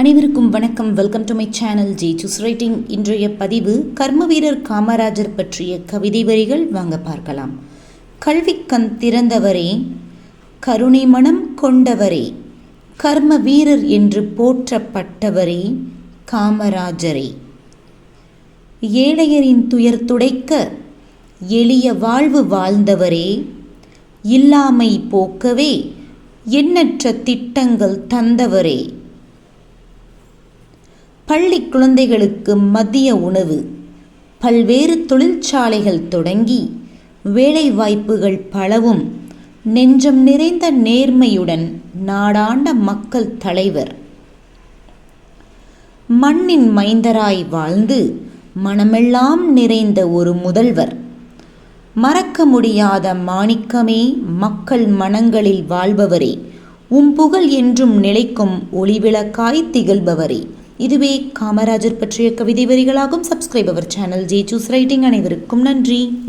அனைவருக்கும் வணக்கம். Welcome to my channel Jesus writing இன்றைய பதிவு கர்ம வீரர் காமராஜர் பற்றிய கவிதை வரிகள். வாங்க பார்க்கலாம். கல்வி கண் திறந்தவரே கருணை மனம் கொண்டவரே கர்ம வீரர் என்று போற்றப்பட்டவரே காமராஜரே. ஏழையரின் துயர் துடைக்க எளிய வாழ்வு வாழ்ந்தவரே இல்லாமை போக்கவே எண்ணற்ற திட்டங்கள் தந்தவரே. பள்ளி குழந்தைகளுக்கு மதிய உணவு. பல்வேறு தொழிற்சாலைகள் தொடங்கி வேலை வாய்ப்புகள் பலவும் நெஞ்சம் நிறைந்த நேர்மையுடன் நாடாண்ட மக்கள் தலைவர். மண்ணின் மைந்தராய் வாழ்ந்து மனமெல்லாம் நிறைந்த ஒரு முதல்வர். மறக்க முடியாத மாணிக்கமே மக்கள் மனங்களில் வாழ்பவரே. உம் புகழ் என்றும் நிலைக்கும் ஒளிவிளக்காய் திகழ்பவரே. இதுவே காமராஜர் பற்றிய கவிதை வரிகளாகும். Subscribe our channel Jesus writing அனைவருக்கும் நன்றி.